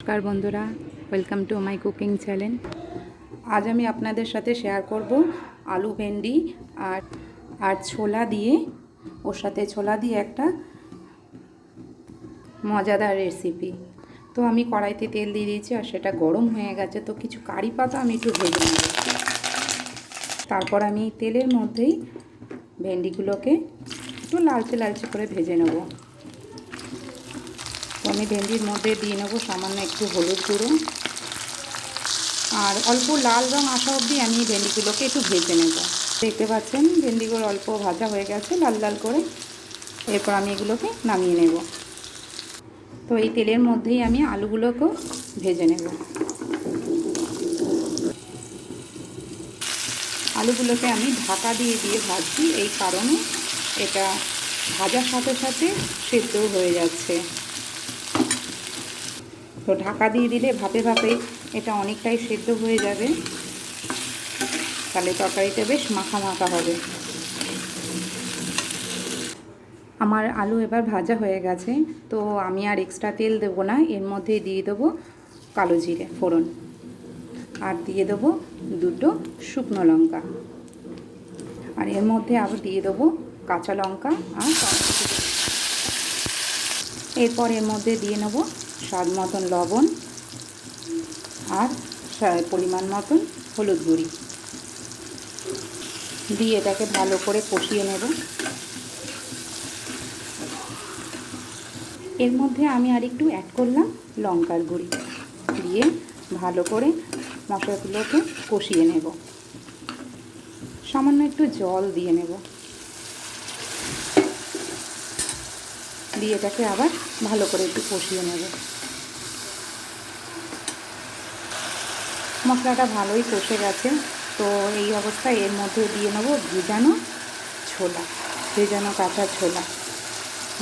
নমস্কার বন্ধুরা welcome to my cooking channel আজ আমি আপনাদের সাথে শেয়ার করব আলু ভেন্ডি আর আর ছোলা দিয়ে, ওর সাথে ছোলা দিয়ে একটা মজাদার রেসিপি তো আমি কড়াইতে তেল দিয়ে দিয়েছি আর সেটা গরম হয়ে গেছে, তো কিছু কারি পাতা আমি একটু ভেজে নেব। তারপর আমি তেলের মধ্যেই ভেন্ডিগুলোকে একটু লালচে লালচে করে ভেজে নেব। আমি ভেন্ডির মধ্যে দিয়ে নেব সামান্য একটু হলুদ গুঁড়ো। আর অল্প লাল রং আসা অবধি আমি ভেন্ডিগুলোকে একটু ভেজে নেব। দেখতে পাচ্ছেন, ভেন্ডিগুলো অল্প ভাজা হয়ে গেছে, লাল লাল করে। এরপর আমি এগুলোকে নামিয়ে নেব। তো এই তেলের মধ্যেই আমি আলুগুলোকেও ভেজে নেব। আলুগুলোকে আমি ঢাকা দিয়ে দিয়ে ভাজছি, এই কারণে এটা ভাজার সাথে সাথে সেদ্ধ হয়ে যাচ্ছে। তো ঢাকা দিয়ে দিলে ভাপে ভাপে এটা অনেকটাই সেদ্ধ হয়ে যাবে। তাহলে তরকারিটা বেশ মাখা মাখা হবে। আমার আলু এবার ভাজা হয়ে গেছে, তো আমি আর এক্সট্রা তেল দেবো না, এর মধ্যে দিয়ে দেবো কালো জিরে, ফোড়ন। আর দিয়ে দেবো দুটো শুকনো লঙ্কা। আর এর মধ্যে আবার দিয়ে দেবো কাঁচা লঙ্কা আর এরপর এর মধ্যে দিয়ে নেব স্বাদ মতন লবণ আর পরিমাণ মতন হলুদ গুঁড়ি। দিয়ে এটাকে ভালো করে কষিয়ে নেব। এর মধ্যে আমি আর একটু অ্যাড করলাম লঙ্কার গুঁড়ি। দিয়ে ভালো করে মশলাগুলোকে কষিয়ে নেব। সামান্য একটু জল দিয়ে নেব। দিয়ে এটাকে আবার ভালো করে একটু কষিয়ে নেব। মশলাটা ভালোই কষে গেছে, তো এই অবস্থায় এর মধ্যে দিয়ে নেব ভেজানো ছোলা, ভেজানো কাঁচা ছোলা।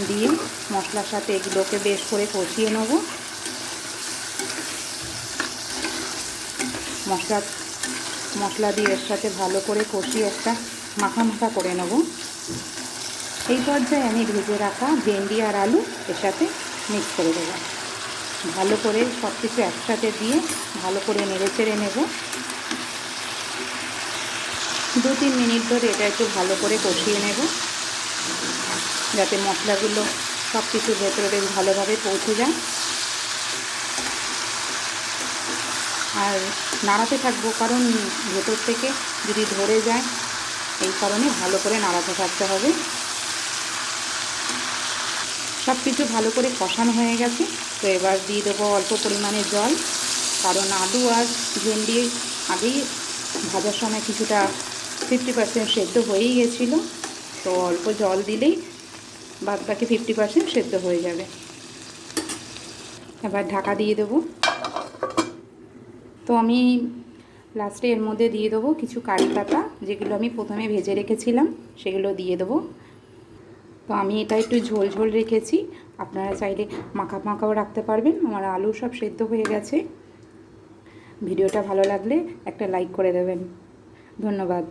দিয়ে মশলার সাথে এগুলোকে বেশ করে কষিয়ে নেব। মশলা মশলা দিয়ে এর সাথে ভালো করে কষিয়ে একটা মাখা মাখা করে নেব। এই পর্যায়ে আমি ভেজে রাখা ভেন্ডি আর আলু এর সাথে মিক্স করে দেবো। ভালো করে সব কিছু একসাথে দিয়ে ভালো করে নেড়ে চেড়ে নেব। দু তিন মিনিট ধরে এটা একটু ভালো করে কষিয়ে নেব। যাতে মশলাগুলো সব কিছু ভেতরে ভালোভাবে পৌঁছে যায়। আর নাড়াতে থাকব কারণ ভেতর থেকে যদি ধরে যায়, এই কারণে ভালো করে নাড়াতে থাকতে হবে। সব কিছু ভালো করে কষানো হয়ে গেছে। তো এবার দিয়ে দেবো অল্প পরিমাণে জল, কারণ আলু আর ভেন্ডি আগেই ভাজার সময় কিছুটা ফিফটি পার্সেন্ট সেদ্ধ হয়েই গেছিল। তো অল্প জল দিলেই বাদ বাকি ফিফটি পার্সেন্ট সেদ্ধ হয়ে যাবে। এবার ঢাকা দিয়ে দেবো। তো আমি লাস্টে এর মধ্যে দিয়ে দেবো কিছু কারি পাতা, যেগুলো আমি প্রথমে ভেজে রেখেছিলাম, সেগুলো দিয়ে দেবো। তো আমি এটা একটু ঝোল ঝোল রেখেছি। আপনারা চাইলে মাখা মাখাও রাখতে পারবেন। আমার আলু সব সেদ্ধ হয়ে গেছে। ভিডিওটা ভালো লাগলে একটা লাইক করে দেবেন। ধন্যবাদ।